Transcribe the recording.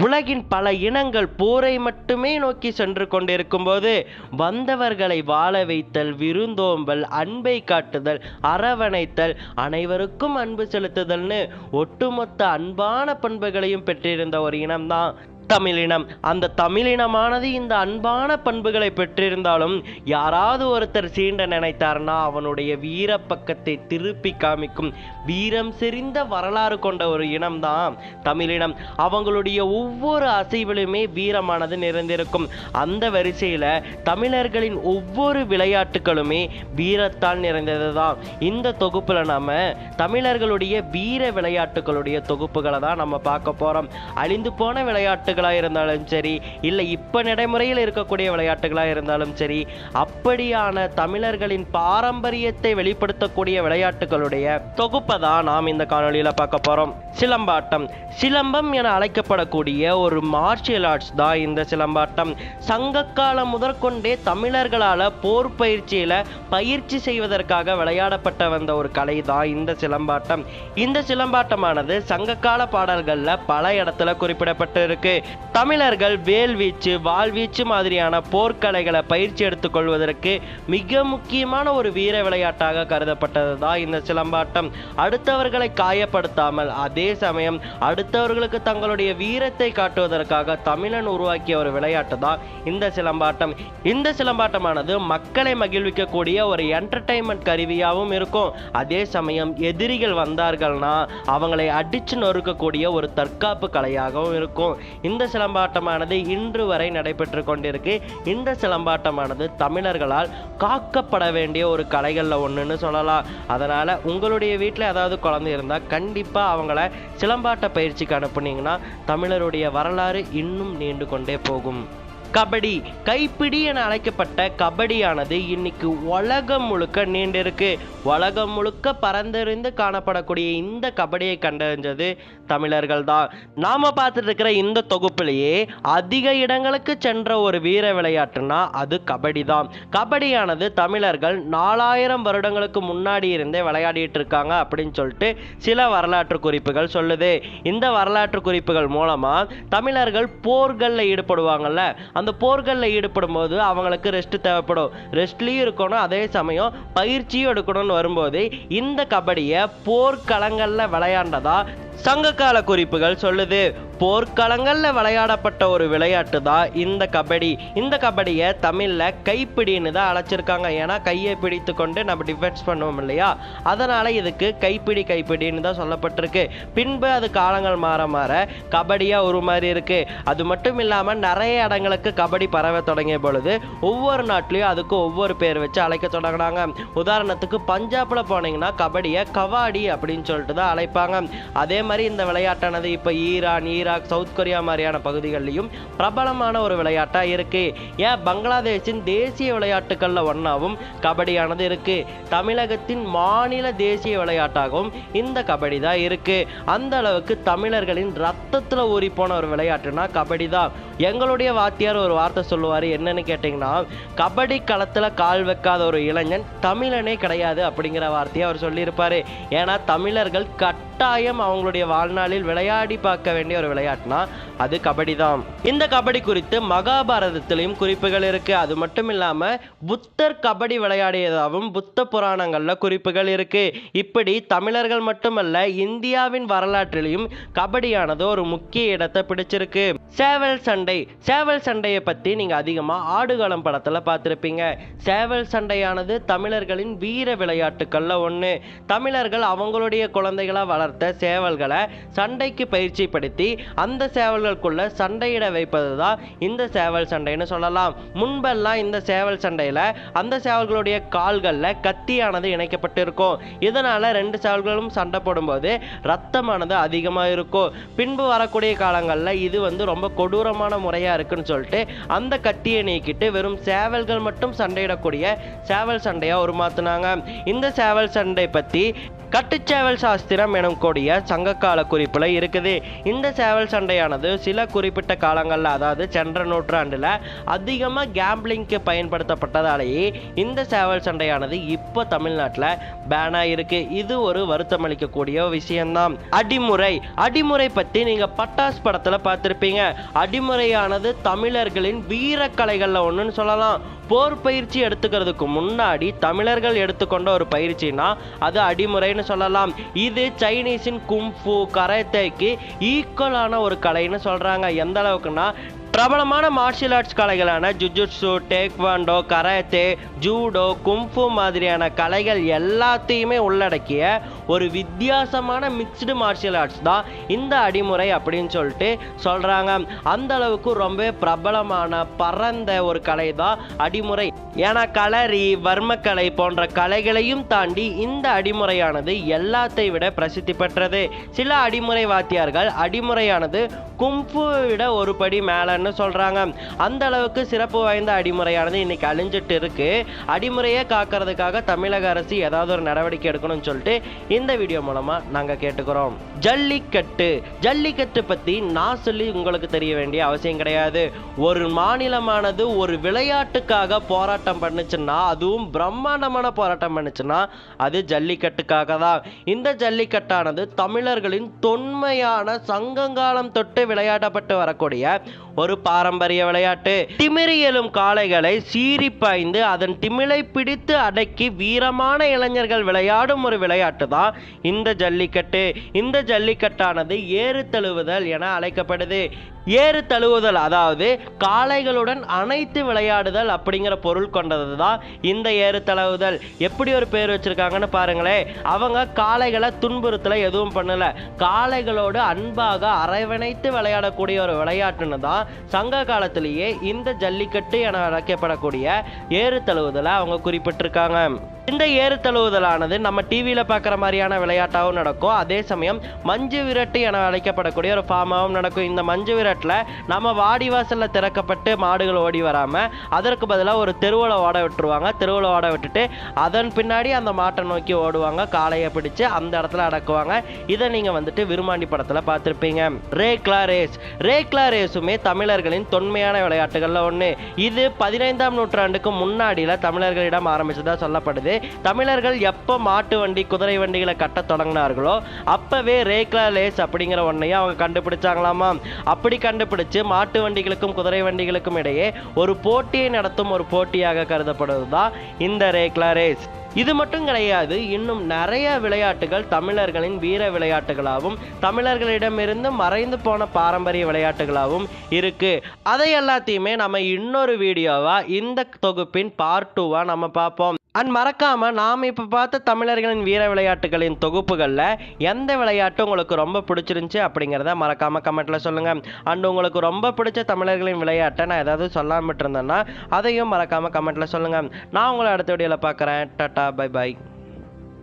உலகின் பல இனங்கள் போரை மட்டுமே நோக்கி சென்று கொண்டிருக்கும்போது வந்தவர்களை வாழ வைத்தல் விருந்தோம்பல் அன்பை காட்டுதல் அரவணைத்தல் அனைவருக்கும் அன்பு செலுத்துதல்னு ஒட்டுமொத்த அன்பான பண்புகளையும் பெற்றிருந்த ஒரு இனம்தான் தமிழினம். அந்த தமிழினமானது இந்த அன்பான பண்புகளை பெற்றிருந்தாலும் யாராவது ஒருத்தர் சீண்ட நினைத்தார்னா அவனுடைய வீர பக்கத்தை திருப்பி காமிக்கும் வீரம் செறிந்த வரலாறு கொண்ட ஒரு இனம்தான் தமிழினம். அவங்களுடைய ஒவ்வொரு அசைவிலுமே வீரமானது நிறைந்திருக்கும். அந்த வரிசையில் தமிழர்களின் ஒவ்வொரு விளையாட்டுகளுமே வீரத்தால் நிறைந்தது தான் இந்த தொகுப்பில் நாம் தமிழர்களுடைய வீர விளையாட்டுகளுடைய தொகுப்புகளை தான் நம்ம பார்க்க போகிறோம் அழிந்து போன விளையாட்டுகள் இருந்தாலும் சரி இல்லை இப்ப நடைமுறையில் இருக்கக்கூடிய விளையாட்டுகளா இருந்தாலும் சரி அப்படியான தமிழர்களின் பாரம்பரியத்தை வெளிப்படுத்தக்கூடிய விளையாட்டுகளுடைய தொகுப்பை தான் நாம் இந்த காணொலியில் பார்க்க போறோம். சிலம்பாட்டம். சிலம்பம் என அழைக்கப்படக்கூடிய ஒரு மார்ஷியல் ஆர்ட்ஸ் தான் இந்த சிலம்பாட்டம். சங்கக்காலம் முதற்கொண்டே தமிழர்களால் போர் பயிற்சியில் பயிற்சி செய்வதற்காக விளையாடப்பட்ட வந்த ஒரு கலை தான் இந்த சிலம்பாட்டம். இந்த சிலம்பாட்டமானது சங்ககால பாடல்களில் பல இடத்துல குறிப்பிடப்பட்டு இருக்கு தமிழர்கள் வேல்வீச்சு வாழ்வீச்சு மாதிரியான போர்க்கலைகளை பயிற்சி எடுத்துக்கொள்வதற்கு மிக முக்கியமான ஒரு வீர விளையாட்டாக கருதப்பட்டது தான் இந்த சிலம்பாட்டம். அடுத்தவர்களை காயப்படுத்தாமல் அதே சமயம் அடுத்தவர்களுக்கு தங்களுடைய வீரத்தை காட்டுவதற்காக தமிழன் உருவாக்கிய ஒரு விளையாட்டு தான் இந்த சிலம்பாட்டம். இந்த சிலம்பாட்டமானது மக்களை மகிழ்விக்கக்கூடிய ஒரு என்டர்டைன்மெண்ட் கருவியாகவும் இருக்கும். அதே சமயம் எதிரிகள் வந்தார்கள்னா அவங்களை அடிச்சு நொறுக்கக்கூடிய ஒரு தற்காப்பு கலையாகவும் இருக்கும். இந்த இந்த சிலம்பாட்டமானது இன்று வரை நடைபெற்று கொண்டிருக்கு. இந்த சிலம்பாட்டமானது தமிழர்களால் காக்கப்பட வேண்டிய ஒரு கலைகளில் ஒன்றுன்னு சொல்லலாம். அதனால் உங்களுடைய வீட்டில் ஏதாவது குழந்தை இருந்தால் கண்டிப்பாக அவங்கள சிலம்பாட்ட பயிற்சிக்கு அனுப்புனீங்கன்னா தமிழருடைய வரலாறு இன்னும் நீண்டு கொண்டே போகும். கபடி கைப்பிடி என அழைக்கப்பட்ட கபடியானது இன்னைக்கு உலகம் முழுக்க நீண்டிருக்கு. உலகம் முழுக்க பறந்திருந்து காணப்படக்கூடிய இந்த கபடியை கண்டறிஞ்சது தமிழர்கள் தான். நாம பார்த்துட்டு இருக்கிற இந்த தொகுப்பிலேயே அதிக இடங்களுக்கு சென்ற ஒரு வீர விளையாட்டுனா அது கபடி தான். கபடியானது தமிழர்கள் நாலாயிரம் வருடங்களுக்கு முன்னாடி இருந்தே விளையாடிட்டு இருக்காங்க அப்படின்னு சொல்லிட்டு சில வரலாற்று குறிப்புகள் சொல்லுது. இந்த வரலாற்று குறிப்புகள் மூலமா தமிழர்கள் போர்களில் ஈடுபடுவாங்கல்ல அந்த போர்களில் ஈடுபடும் போது அவங்களுக்கு ரெஸ்ட் தேவைப்படும். ரெஸ்ட்லேயும் இருக்கணும் அதே சமயம் பயிற்சியும் எடுக்கணும்னு வரும்போது இந்த கபடியை போர்க்களங்களில் விளையாண்டதா சங்ககால குறிப்புகள் சொல்லுது போர்க்களங்களில் விளையாடப்பட்ட ஒரு விளையாட்டு தான் இந்த கபடி? இந்த கபடியை தமிழில் கைப்பிடின்னு தான் அழைச்சிருக்காங்க. ஏன்னா கையை பிடித்து கொண்டு நம்ம டிஃபென்ஸ் பண்ணுவோம் இல்லையா? அதனால் இதுக்கு கைப்பிடி கைப்பிடின்னு தான் சொல்லப்பட்டிருக்கு. பின்பு அது காலங்கள் மாற மாற கபடியாக ஒரு மாதிரி இருக்குது அது மட்டும் இல்லாமல் நிறைய இடங்களுக்கு கபடி பரவ தொடங்கிய பொழுது ஒவ்வொரு நாட்டிலையும் அதுக்கு ஒவ்வொரு பேர் வச்சு அழைக்க தொடங்கினாங்க உதாரணத்துக்கு பஞ்சாபில் போனீங்கன்னா கபடியை கவாடி அப்படின்னு சொல்லிட்டு தான் அழைப்பாங்க. அதே மாதிரி இந்த விளையாட்டானது இப்போ ஈரான் ஈராக் சவுத் கொரியா மாதிரியான பகுதிகளிலையும் பிரபலமான ஒரு விளையாட்டாக இருக்குது ஏன்? பங்களாதேஷின் தேசிய விளையாட்டுகளில் ஒன்றாவும் கபடியானது இருக்குது தமிழகத்தின் மாநில தேசிய விளையாட்டாகவும் இந்த கபடி தான் இருக்குது அந்த அளவுக்கு தமிழர்களின் ரத்தத்தில் ஊறிப்போன ஒரு விளையாட்டுனா கபடி தான் எங்களுடைய வாத்தியார் ஒரு வார்த்தை சொல்லுவார் என்னன்னு கேட்டிங்கன்னா கபடி களத்தில் கால் வைக்காத ஒரு இளைஞன் தமிழனே கிடையாது அப்படிங்கிற வார்த்தையை அவர் சொல்லியிருப்பார். ஏன்னா தமிழர்கள் கட் கட்டாயம் அவங்களுடைய வாழ்நாளில் விளையாடி பார்க்க வேண்டிய ஒரு விளையாட்டுனா அது கபடி தான். இந்த கபடி குறித்து மகாபாரதத்திலையும் குறிப்புகள் இருக்கு. அது மட்டும் இல்லாம புத்தர் கபடி விளையாடியதாகவும் புத்த புராணங்கள்ல குறிப்புகள் இருக்கு. இப்படி தமிழர்கள் மட்டுமல்ல இந்தியாவின் வரலாற்றிலையும் கபடியானது ஒரு முக்கிய இடத்தை பிடிச்சிருக்கு. சேவல் சண்டை சேவல் சண்டையை பத்தி நீங்க அதிகமா ஆடுகளம் படத்துல பார்த்துருப்பீங்க. சேவல் சண்டையானது தமிழர்களின் வீர விளையாட்டுக்கள்ல ஒண்ணு. தமிழர்கள் அவங்களுடைய குழந்தைகளா வளர்த்த சேவல்களை சண்டைக்கு பயிற்சிப்படுத்தி அந்த சேவல்களுக்குள்ள சண்டையிட வைப்பது தான் இந்த சேவல் சண்டைன்னு சொல்லலாம். முன்பெல்லாம் இந்த சேவல் சண்டையில அந்த சேவல்களுடைய கால்களில் கத்தியானது இணைக்கப்பட்டு இருக்கும் இதனால ரெண்டு சேவல்களும் சண்டை போடும்போது ரத்தமானது அதிகமாக இருக்கும். பின்பு வரக்கூடிய காலங்களில் இது வந்து ரொம்ப கொடூரமான முறையா இருக்குன்னு சொல்லிட்டு அந்த கத்தியை நீக்கிட்டு வெறும் சேவல்கள் மட்டும் சண்டையிடக்கூடிய சேவல் சண்டையாக உருமாத்தினாங்க. இந்த சேவல் சண்டை பற்றி கட்டுச்சேவல் சாஸ்திரம் எனும் கூடிய சங்ககால குறிப்பில் இருக்குது. இந்த சேவல் சண்டையானது சில குறிப்பிட்ட காலங்களில் அதாவது சென்ற நூற்றாண்டில் அதிகமாக கேம்பிளிங்க்கு பயன்படுத்தப்பட்டதாலேயே இந்த சேவல் சண்டையானது இப்போ தமிழ்நாட்டில் பேனாக இருக்கு இது ஒரு வருத்தமளிக்கக்கூடிய விஷயம்தான். அடிமுறை அடிமுறை பற்றி நீங்கள் பட்டாஸ் படத்தில் பார்த்துருப்பீங்க. அடிமுறையானது தமிழர்களின் வீரக்கலைகளில் ஒன்றுன்னு சொல்லலாம். போர் பயிற்சி எடுத்துக்கிறதுக்கு முன்னாடி தமிழர்கள் எடுத்துக்கொண்ட ஒரு பயிற்சினா அது அடிமுறைன்னு சொல்லலாம். இது சைனீஸின் கும்ஃபு கராத்தேக்கு ஈக்குவலான ஒரு கலைன்னு சொல்கிறாங்க எந்த அளவுக்குன்னா பிரபலமான martial arts கலைகளான jujutsu taekwondo karate judo kung fu மாதிரியான கலைகள் எல்லாத்தையுமே உள்ளடக்கிய ஒரு வித்தியாசமான மிக்ஸ்டு மார்ஷியல் ஆர்ட்ஸ் தான் இந்த அடிமுறை அப்படின்னு சொல்லிட்டு சொல்கிறாங்க அந்த அளவுக்கு ரொம்ப பிரபலமான பரந்த ஒரு கலை தான் அடிமுறை. ஏன்னா களரி வர்மக்கலை போன்ற கலைகளையும் தாண்டி இந்த அடிமுறையானது எல்லாத்தை விட பிரசித்தி பெற்றது. சில அடிமுறை வாத்தியார்கள் அடிமுறையானது கும்ஃபுவை விட ஒரு படி மேலன்னு சொல்கிறாங்க அந்த அளவுக்கு சிறப்பு வாய்ந்த அடிமுறையானது இன்னைக்கு அழிஞ்சிட்டு இருக்கு. அடிமுறையை காக்கிறதுக்காக தமிழக அரசு ஏதாவது ஒரு நடவடிக்கை எடுக்கணும்னு சொல்லிட்டு இந்த வீடியோ மூலமாக நாங்கள் கேட்டுக்கிறோம். ஜல்லிக்கட்டு. ஜல்லிக்கட்டு பற்றி நான் சொல்லி உங்களுக்கு தெரிய வேண்டிய அவசியம் கிடையாது. ஒரு மாநிலமானது ஒரு விளையாட்டுக்காக போராட்டம் பண்ணுச்சுன்னா அதுவும் பிரம்மாண்டமான போராட்டம் பண்ணுச்சுன்னா அது ஜல்லிக்கட்டுக்காக தான். இந்த ஜல்லிக்கட்டானது தமிழர்களின் தொன்மையான சங்கங்காலம் தொட்டு விளையாடப்பட்டு வரக்கூடிய ஒரு பாரம்பரிய விளையாட்டு. திமிரி எழும் காளைகளை சீறி பாய்ந்து அதன் திமிலை பிடித்து அடக்கி வீரமான இளைஞர்கள் விளையாடும் ஒரு விளையாட்டு தான் இந்த ஜல்லிக்கட்டு. இந்த ஜல்லிக்கட்டானது ஏறு தழுவுதல் என அழைக்கப்படுது. ஏறு தழுவுதல் அதாவது காளைகளுடன் அனைத்து விளையாடுதல் அப்படிங்கிற பொருள் கொண்டது தான் இந்த ஏறு தழுவுதல். எப்படி ஒரு பேர் வச்சுருக்காங்கன்னு பாருங்களேன் அவங்க காளைகளை துன்புறுத்தல எதுவும் பண்ணலை. காளைகளோடு அன்பாக அரவணைத்து விளையாடக்கூடிய ஒரு விளையாட்டுன்னு தான் சங்க காலத்திலேயே இந்த ஜல்லிக்கட்டு என அழைக்கப்படக்கூடிய ஏறு தழுவுதலை அவங்க குறிப்பிட்டிருக்காங்க. இந்த ஏறு தழுவுதலானது நம்ம டிவியில் பார்க்குற மாதிரியான விளையாட்டாகவும் நடக்கும். அதே சமயம் மஞ்சு விரட்டு என அழைக்கப்படக்கூடிய ஒரு ஃபார்மாகவும் நடக்கும். இந்த மஞ்சு விரட்டு விரட்டில் நம்ம வாடிவாசலில் திறக்கப்பட்டு மாடுகள் ஓடி வராமல் அதற்கு பதிலாக ஒரு தெருவில் ஓட விட்டுருவாங்க. தெருவில் ஓட விட்டுட்டு அதன் பின்னாடி அந்த மாட்டை நோக்கி ஓடுவாங்க. காளையை பிடிச்சு அந்த இடத்துல அடக்குவாங்க. இதை நீங்கள் வந்துட்டு விருமாண்டி படத்தில் பார்த்துருப்பீங்க. ரேக்லா ரேஸ். ரேக்லா ரேஸுமே தமிழர்களின் தொன்மையான விளையாட்டுகளில் ஒன்று இது பதினைந்தாம் நூற்றாண்டுக்கு முன்னாடியில் தமிழர்களிடம் ஆரம்பித்ததாக சொல்லப்படுது. தமிழர்கள் எப்போ மாட்டு வண்டி குதிரை வண்டிகளை கட்ட தொடங்கினார்களோ அப்போவே ரேக்லா லேஸ் அப்படிங்கிற ஒன்றையும் அவங்க கண்டுபிடிச்சாங்களாமா? அப்படி கண்டுபிடிச்சு மாட்டு வண்டிகளுக்கும் குதிரை வண்டிகளுக்கும் இடையே ஒரு போட்டியை நடத்தும் ஒரு போட்டியாக கருதப்படுவது தான் இந்த ரேக்லா ரேஸ். இது மட்டும் கிடையாது இன்னும் நிறைய விளையாட்டுகள் தமிழர்களின் வீர விளையாட்டுகளாகவும் தமிழர்களிடமிருந்து மறைந்து போன பாரம்பரிய விளையாட்டுகளாகவும் இருக்கு. அதை எல்லாத்தையுமே நம்ம இன்னொரு வீடியோவா இந்த தொகுப்பின் பார்ட் டூவா நம்ம பார்ப்போம். அண்ட் மறக்காமல் நாம் இப்போ பார்த்த தமிழர்களின் வீர விளையாட்டுகளின் தொகுப்புகளில் எந்த விளையாட்டு உங்களுக்கு ரொம்ப பிடிச்சிருந்துச்சி அப்படிங்கிறத மறக்காமல் கமெண்ட்டில் சொல்லுங்கள் அண்ட் உங்களுக்கு ரொம்ப பிடிச்ச தமிழர்களின் விளையாட்டை நான் ஏதாவது சொல்லாம இருந்தேன்னா அதையும் மறக்காமல் கமெண்ட்டில் சொல்லுங்கள் நான் உங்களை அடுத்த வீடியோவில் பார்க்குறேன். Tata bye by